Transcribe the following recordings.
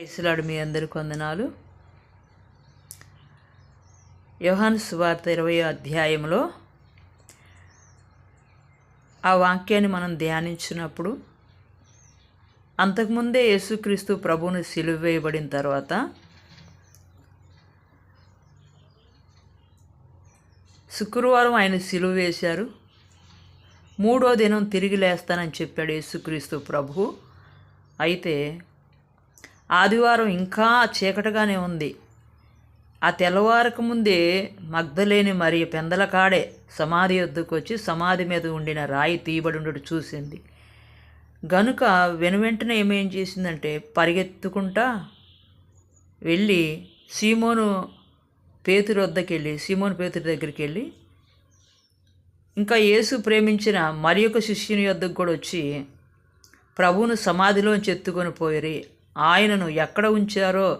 ఇసులాడు మీ అందరి కొందనాలు యోహాను సువార్త ఇరవై అధ్యాయంలో ఆ వాక్యాన్ని మనం ధ్యానించినప్పుడు అంతకుముందే యేసుక్రీస్తు ప్రభువుని సిలువ వేయబడిన తర్వాత శుక్రవారం ఆయన సిలువ వేశారు మూడో దినం తిరిగి లేస్తానని చెప్పాడు యేసుక్రీస్తు ప్రభు అయితే ఆదివారం ఇంకా చీకటిగానే ఉంది. ఆ తెల్లవారక ముందే మగ్ధలేని మరి పెందల కాడే సమాధి వద్దకు వచ్చి సమాధి మీద ఉండిన రాయి తీయబడి ఉండడు చూసింది. గనుక వెనువెంటనే ఏమేం చేసిందంటే పరిగెత్తుకుంటా వెళ్ళి సీమోను పేతురు వద్దకు వెళ్ళి సీమోను పేతురు దగ్గరికి వెళ్ళి ఇంకా యేసు ప్రేమించిన మరి ఒక శిష్యుని వద్దకు కూడా వచ్చి ప్రభువును సమాధిలోంచి ఎత్తుకొని పోయి ఆయనను ఎక్కడ ఉంచారో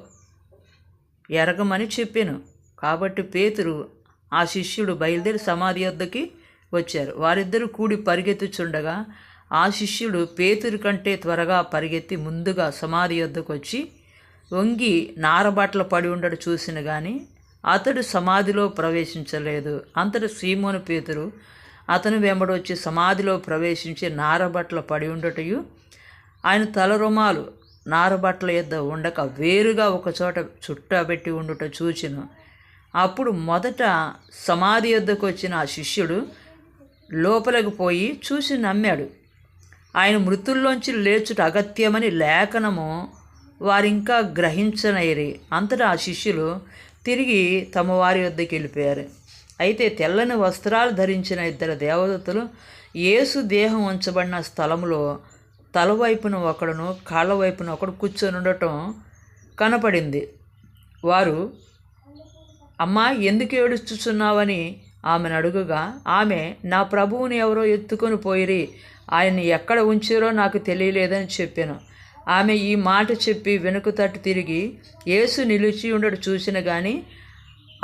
ఎరగమని చెప్పాను. కాబట్టి పేతురు ఆ శిష్యుడు బయలుదేరి సమాధి వద్దకి వచ్చారు. వారిద్దరూ కూడి పరిగెత్తుచుండగా ఆ శిష్యుడు పేతురు కంటే త్వరగా పరిగెత్తి ముందుగా సమాధి వద్దకు వచ్చి వంగి నారబట్టలు పడి ఉండడు చూసిన కానీ అతడు సమాధిలో ప్రవేశించలేదు. అంతటి సీమోను పేతురు అతను వెంబడొచ్చి సమాధిలో ప్రవేశించి నారబట్టలు పడి ఉండటయు ఆయన తల రుమాలు నారబట్టల యొద్ద ఉండక వేరుగా ఒక చోట చుట్టబెట్టి ఉండుట చూచెను. అప్పుడు మొదట సమాధి యొద్దకు వచ్చిన ఆ శిష్యుడు లోపలికి పోయి చూసి నమ్మాడు. ఆయన మృతుల్లోంచి లేచుట అగత్యమని లేఖనము వారింకా గ్రహించనైరి. అంతటా ఆ శిష్యులు తిరిగి తమ వారి వద్దకు వెళ్ళిపోయారు. అయితే తెల్లని వస్త్రాలు ధరించిన ఇద్దరు దేవదత్తులు యేసు దేహం ఉంచబడిన స్థలంలో తలవైపున ఒకడును కాళ్ళ వైపున ఒకడు కూర్చొని ఉండటం కనపడింది. వారు అమ్మా ఎందుకు ఏడుస్తున్నావని? ఆమెను అడుగుగా ఆమె నా ప్రభువుని ఎవరో ఎత్తుకొని పోయిరి. ఆయన్ని ఎక్కడ ఉంచారో నాకు తెలియలేదని చెప్పాను. ఆమె ఈ మాట చెప్పి వెనుక తట్టు తిరిగి యేసు నిలిచి ఉండడు చూసిన కానీ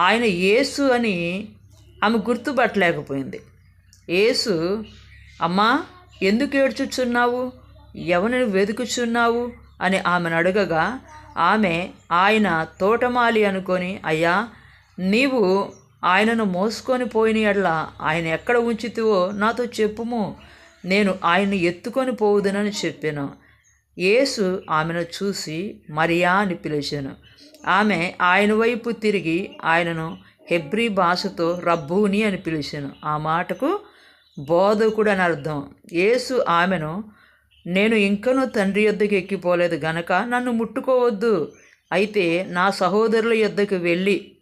ఆయన యేసు అని ఆమె గుర్తుపట్టలేకపోయింది. యేసు అమ్మా ఎందుకు ఏడ్చుచున్నావు? ఎవరిని వెతుకుచున్నావు? అని ఆమెను అడగగా ఆమె ఆయన తోటమాలి అనుకొని అయ్యా నీవు ఆయనను మోసుకొని పోయిన ఎడ్ల ఆయన ఎక్కడ ఉంచితివో నాతో చెప్పుము. నేను ఆయన్ని ఎత్తుకొని పోవుదనని చెప్పాను. యేసు ఆమెను చూసి మరియా అని పిలిచాను. ఆమె ఆయన వైపు తిరిగి ఆయనను హెబ్రీ భాషతో రబ్బూని అని పిలిచాను. ఆ మాటకు బోధకుడు అని అర్థం యేసు ఆమెను నేను ఇంకనూ తండ్రి యొద్దకు ఎక్కిపోలేదు గనక నన్ను ముట్టుకోవద్దు. అయితే నా సహోదరుల యొద్దకు వెళ్ళి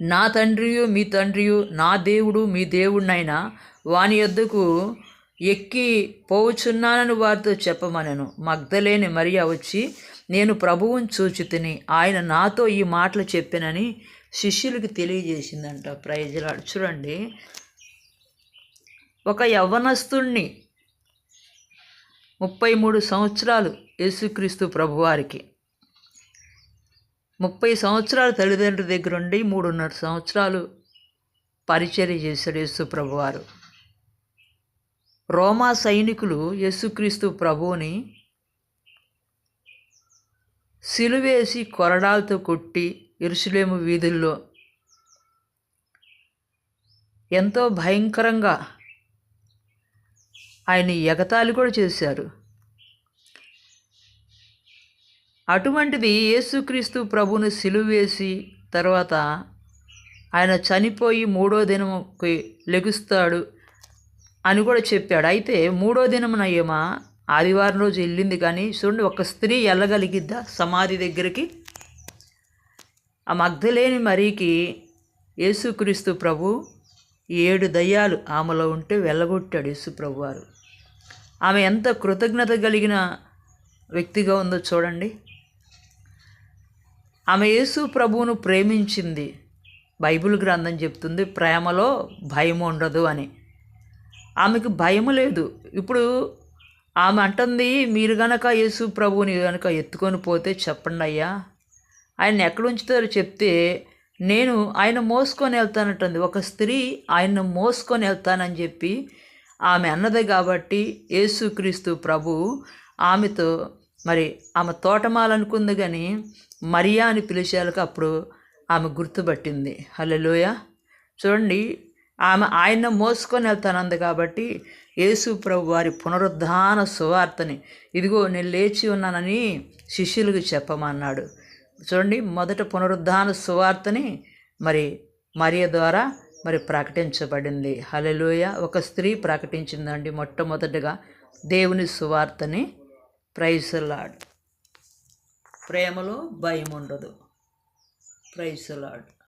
నా తండ్రియు మీ తండ్రియు నా దేవుడు మీ దేవుడినైనా వాని యొద్దకు ఎక్కి పోవుచున్నానని వారితో చెప్పమనను. మగ్ధలేని మరియా వచ్చి నేను ప్రభువుని చూచి తిని ఆయన నాతో ఈ మాటలు చెప్పానని శిష్యులకి తెలియజేసిందంట. ప్రైజులాడు చూడండి ఒక యవ్వనస్తుణ్ణి ముప్పై మూడు సంవత్సరాలు యేసుక్రీస్తు ప్రభువారికి. ముప్పై సంవత్సరాలు తల్లిదండ్రుల దగ్గర ఉండి మూడున్నర సంవత్సరాలు పరిచర్య చేశాడు యేసు ప్రభువారు. రోమా సైనికులు యేసుక్రీస్తు ప్రభువుని సిలువేసి కొరడాలతో కొట్టి ఇరుసులేము వీధుల్లో ఎంతో భయంకరంగా ఆయన ఎగతాళి కూడా చేశారు. అటువంటిది యేసుక్రీస్తు ప్రభుని సిలువేసి తర్వాత ఆయన చనిపోయి మూడో దినముకి లెగుస్తాడు అని కూడా చెప్పాడు. అయితే మూడో దినమున ఏమా? ఆదివారం రోజు వెళ్ళింది కానీ చూడండి ఒక స్త్రీ వెళ్ళగలిగిద్దా సమాధి దగ్గరికి. ఆ మగ్ధలేని మరీకి యేసుక్రీస్తు ప్రభు ఏడు దయ్యాలు ఆమెలో ఉంటే వెళ్ళగొట్టాడు యేసుప్రభు వారు ఆమె ఎంత కృతజ్ఞత కలిగిన వ్యక్తిగా ఉందో చూడండి. ఆమె యేసు ప్రభువును ప్రేమించింది. బైబిల్ గ్రంథం చెప్తుంది ప్రేమలో భయం ఉండదు అని. ఆమెకు భయం లేదు. ఇప్పుడు ఆమె అంటుంది మీరు గనక యేసు ప్రభువుని గనక ఎత్తుకొని పోతే చెప్పండి అయ్యా. ఆయన ఎక్కడ ఉంచుతారో చెప్తే నేను ఆయన మోసుకొని వెళ్తానంటుంది ఒక స్త్రీ ఆయన్ను మోసుకొని వెళ్తానని చెప్పి ఆమె అన్నది కాబట్టి యేసుక్రీస్తు ప్రభు ఆమెతో మరి ఆమె తోటమాలనుకుంది కానీ మరియా అని పిలిచేలకు అప్పుడు ఆమె గుర్తుపట్టింది. హలోయ చూడండి ఆమె ఆయన మోసుకొని వెళ్తానంది కాబట్టి యేసు ప్రభు వారి పునరుద్ధాన సువార్తని ఇదిగో నేను లేచి ఉన్నానని శిష్యులకు చెప్పమన్నాడు. చూడండి మొదట పునరుద్ధాన సువార్తని మరి మరియ ద్వారా మరి ప్రకటించబడింది. హలలోయ ఒక స్త్రీ ప్రకటించిందండి మొట్టమొదటిగా దేవుని సువార్తని. ప్రైసలాడ్ ప్రేమలో భయం ఉండదు ప్రైసలాడ్